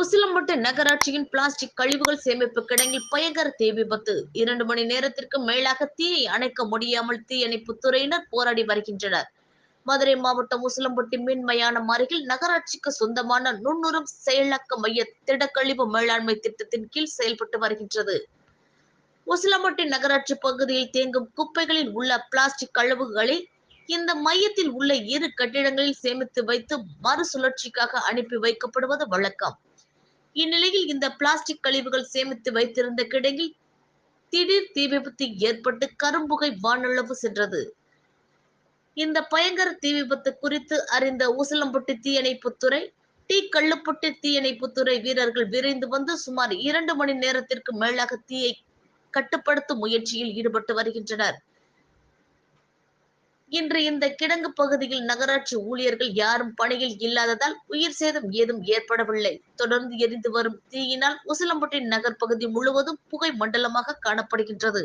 Usilampattu நகராட்சியின் plastic கழிவுகள் சேமிப்பு கிடங்கில் பயங்கர தீ விபத்து. இரண்டு மணி நேரத்திற்கு மேலாக தீயை அணைக்க முடியாமல் தீயணைப்பு துறையினர் போராடி வருகின்றனர். மதுரை மாவட்டம் உசிலம்பட்டி மின் மயானம் அருகில் நகராட்சிக்கு சொந்தமான நுண்ணுரம் செயலாக்க மைய திடக்கழிவு மேலாண்மை திட்டத்தின் கீழ் செயல்பட்டு வருகின்றது. உசிலம்பட்டி நகராட்சி பகுதியில் தேங்கும் குப்பைகளில் உள்ள பிளாஸ்டிக் கழிவுகளை இந்த மையத்தில் உள்ள இரு கட்டிடங்களில் சேமித்து வைத்து மறுசுழற்சிக்காக அனுப்பி வைக்கப்படுவது வழக்கம். இந்நிலையில் இந்த பிளாஸ்டிக் கழிவுகள் சேமித்து வைத்திருந்த கிடங்கில் திடீர் தீ விபத்து ஏற்பட்டு கரும்புகை வானளவு சென்றது. இந்த பயங்கர தீ விபத்து குறித்து அறிந்த ஊசலம்பட்டி தீயணைப்புத்துறை டி கள்ளுப்பட்டு தீயணைப்புத்துறை வீரர்கள் விரைந்து வந்து சுமார் இரண்டு மணி நேரத்திற்கு மேலாக தீயை கட்டுப்படுத்தும் முயற்சியில் ஈடுபட்டு வருகின்றனர். இன்று இந்த கிடங்கு பகுதியில் நகராட்சி ஊழியர்கள் யாரும் பணியில் இல்லாததால் உயிர் சேதம் ஏதும் ஏற்படவில்லை. தொடர்ந்து எரிந்து வரும் தீயினால் உசிலம்பட்டி நகர் பகுதி முழுவதும் புகை மண்டலமாக காணப்படுகின்றது.